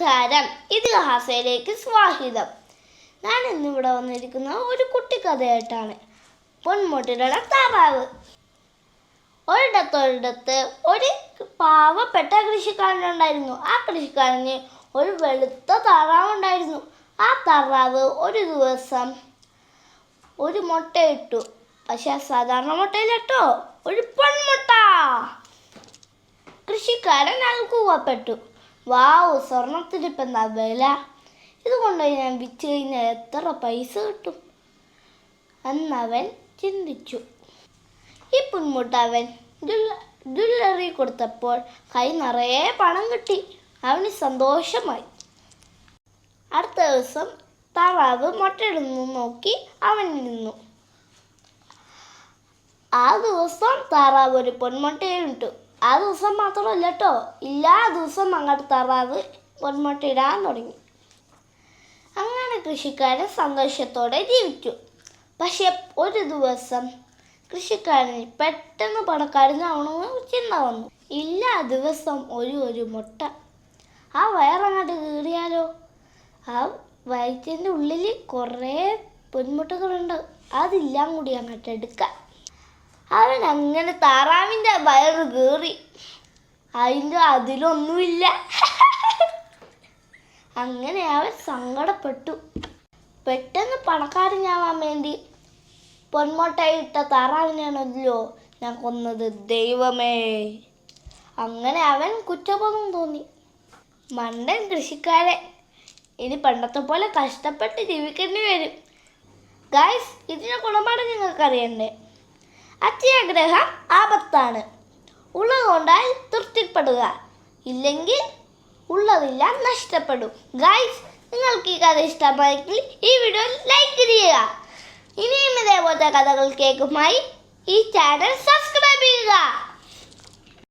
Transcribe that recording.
നമസ്കാരം. ഇതിഹാസയിലേക്ക് സ്വാഗതം. ഞാൻ ഇന്നിവിടെ വന്നിരിക്കുന്ന ഒരു കുട്ടിക്കഥയായിട്ടാണ്. പൊന്മുട്ടിലുള്ള താറാവ്. ഒരിടത്തൊരിടത്ത് ഒരു പാവപ്പെട്ട കൃഷിക്കാരനുണ്ടായിരുന്നു. ആ കൃഷിക്കാരന് ഒരു വെളുത്ത താറാവ് ഉണ്ടായിരുന്നു. ആ താറാവ് ഒരു ദിവസം ഒരു മുട്ടയിട്ടു. പക്ഷെ സാധാരണ മുട്ടയിലിട്ടോ? ഒരു പൊന്മുട്ട. കൃഷിക്കാരൻ അൽക്കുവപ്പെട്ടു വാവ് സ്വർണത്തിന് ഇപ്പം എന്താ വില? ഇതുകൊണ്ട് ഞാൻ വിറ്റ് കഴിഞ്ഞാൽ എത്ര പൈസ കിട്ടും? എന്നവൻ ചിന്തിച്ചു. ഈ പുൻമുട്ട് അവൻ ജ്വല്ലറി കൊടുത്തപ്പോൾ കൈ നിറയെ പണം കിട്ടി. അവന് സന്തോഷമായി. അടുത്ത ദിവസം താറാവ് മുട്ടയിടുന്നു നോക്കി അവൻ നിന്നു. ആ ദിവസം താറാവ് ഒരു പൊന്മുട്ടയിട്ടു ആ ദിവസം മാത്രമല്ല കേട്ടോ എല്ലാ ദിവസവും അങ്ങോട്ട് താറാവ് പൊന്മുട്ടയിടാൻ തുടങ്ങി. അങ്ങനെ കൃഷിക്കാരൻ സന്തോഷത്തോടെ ജീവിച്ചു. പക്ഷെ ഒരു ദിവസം കൃഷിക്കാരന് പെട്ടെന്ന് പണക്കാരനാവണമെന്ന് ചിന്ത വന്നു എല്ലാ ദിവസം ഒരു ഒരു മുട്ട. ആ വയറങ്ങോട്ട് കീറിയാലോ? ആ വയറ്റിന്റെ ഉള്ളിൽ കുറേ പൊന്മുട്ടകളുണ്ട്. അതെല്ലാം കൂടി അങ്ങോട്ട് എടുക്കാം. അവൻ അങ്ങനെ താറാവിന്റെ വയറ് കീറി. അതിന്റെ അതിലൊന്നുമില്ല. അങ്ങനെ അവൻ സങ്കടപ്പെട്ടു. പെട്ടെന്ന് പണക്കാരനാവാൻ വേണ്ടി പൊന്മോട്ടയിട്ട താറാവിനാണല്ലോ ഞാൻ കൊന്നത്. ദൈവമേ. അങ്ങനെ അവൻ കുറ്റബോധം തോന്നി. മണ്ടൻ കൃഷിക്കാരെ. ഇനി പണ്ടത്തെ പോലെ കഷ്ടപ്പെട്ട് ജീവിക്കേണ്ടി വരും. ഗായ്സ് ഇതിന്റെ ഗുണപാഠം നിങ്ങൾക്ക് അറിയണ്ടേ അത്യാഗ്രഹം ആപത്താണ്. ഉള്ളതുകൊണ്ടാൽ തൃപ്തിപ്പെടുക. ഇല്ലെങ്കിൽ ഉള്ളതെല്ലാം നഷ്ടപ്പെടും. ഗൈസ് നിങ്ങൾക്ക് ഈ കഥ ഇഷ്ടമായെങ്കിൽ ഈ വീഡിയോ ലൈക്ക് ചെയ്യുക. ഇനിയും ഇതേപോലത്തെ കഥകൾ കേൾക്കുമായി ഈ ചാനൽ സബ്സ്ക്രൈബ് ചെയ്യുക.